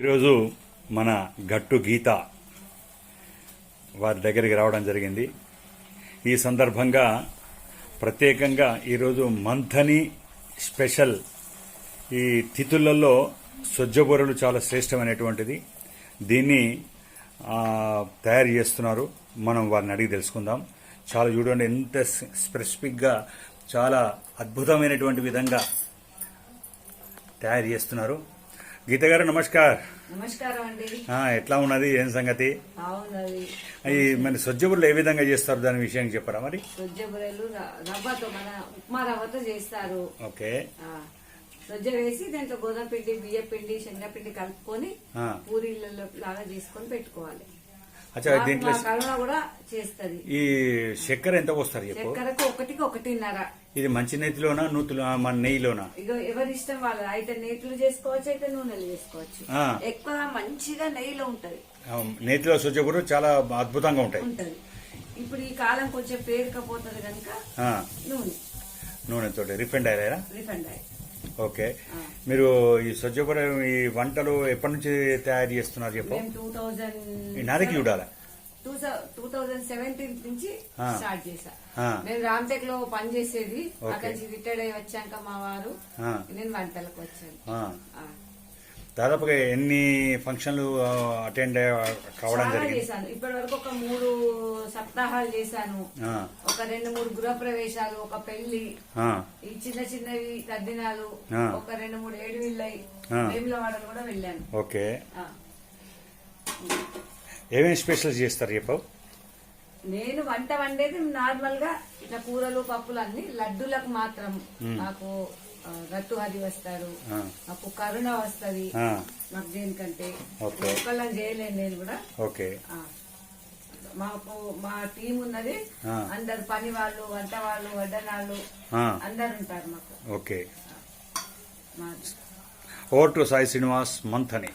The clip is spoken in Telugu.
ఈరోజు మన గట్టు గీత వారి దగ్గరికి రావడం జరిగింది. ఈ సందర్భంగా ప్రత్యేకంగా ఈరోజు మంథని స్పెషల్ ఈ తిథులలో సొజ్జబొరలు చాలా శ్రేష్టమైనటువంటిది. దీన్ని తయారు చేస్తున్నారు. మనం వారిని అడిగి తెలుసుకుందాం. చాలా చూడండి ఎంత స్పెసిఫిక్గా చాలా అద్భుతమైనటువంటి విధంగా తయారు చేస్తున్నారు. గీత గారు నమస్కార్. నమస్కారం అండి. ఎట్లా ఉన్నది? ఏం సంగతి? ఈ మరి సొజ్జబుర్లు ఏ విధంగా చేస్తారు? దాని విషయం చెప్పరా మరి? సొజ్జ బుర్రెలు ర- రవ్వతో మన ఉప్మా రవ్వతో చేస్తారు. ఓకే. సొజ్జ వేసి దాంట్లో గోధుమ పిండి బియ్య పిండి శనగపిండి కలుపుకొని. పూరీలలో లాగా చేసుకొని పెట్టుకోవాలి. అచ్చా దీంట్లో కూడా చేస్తది. ఈ చక్కెర ఎంత పోస్తారు చెప్పు? చక్కెరకు ఒకటికి ఒకటిన్నర. ఇది మంచి నేతిలోనా నూతులు మన నెయ్యిలోనా? ఇగో ఎవరి ఇష్టం వాళ్ళు అయితే నేతులు చేసుకోవచ్చు అయితే నూనెలు చేసుకోవచ్చు. ఎక్కువ మంచిగా నెయ్యిలో ఉంటది. నేతిలో సొజ్జబుర్రు చాలా అద్భుతంగా ఉంటాయి. ఉంటది. ఇప్పుడు ఈ కాలం కొంచెం పేరుకపోతుంది కనుక నూనె. నూనెతో refined oil refined oil. Okay. మీరు ఈ సొజ్జబుర్ర ఈ వంటలు ఎప్పటి నుంచి తయారు చేస్తున్నారు చెప్పు టూ థౌజండ్ నాదికి చూడాలా టూ థౌజండ్ సెవెంటీన్ నుంచి. స్టార్ట్ చేశా. నేను రామ్టెక్లో పని చేసేది. అక్కడి నుంచి రిటైర్డ్ అయ్యి వచ్చాక మా వారు. నేను వంటలకు వచ్చాను. దాదాపుగా ఎన్ని ఫంక్షన్లు అటెండ్ కావడం జరిగింది? చేశాను. ఇప్పటి వరకు ఒక మూడు సప్తాహాలు చేశాను. ఒక రెండు మూడు గృహ ప్రవేశాలు ఒక పెళ్ళి ఈ చిన్న చిన్నవి తద్దినాలు. ఒక రెండు మూడు ఏడు వీళ్ళయి. వేములవాడలు కూడా వెళ్ళాను. ఓకే. ఏమేమి స్పెషల్స్ చేస్తారు చెప్పు? నేను వంట వండేది నార్మల్గా ఇట్లా కూరలు పప్పులు అన్ని లడ్డూలకు మాత్రం నాకు గట్టు హరి వస్తారు. నాకు కరుణ వస్తది. నాకు దేనికంటే. ఒక్కళ్ళని చేయలేను నేను కూడా. ఓకే. మాకు మా టీం ఉన్నది. అందరు పని వాళ్ళు వంట వాళ్ళు వడ్డనాళ్ళు అందరు ఉంటారు మాకు. ఓకే. మా over to Sai Srinivas month అని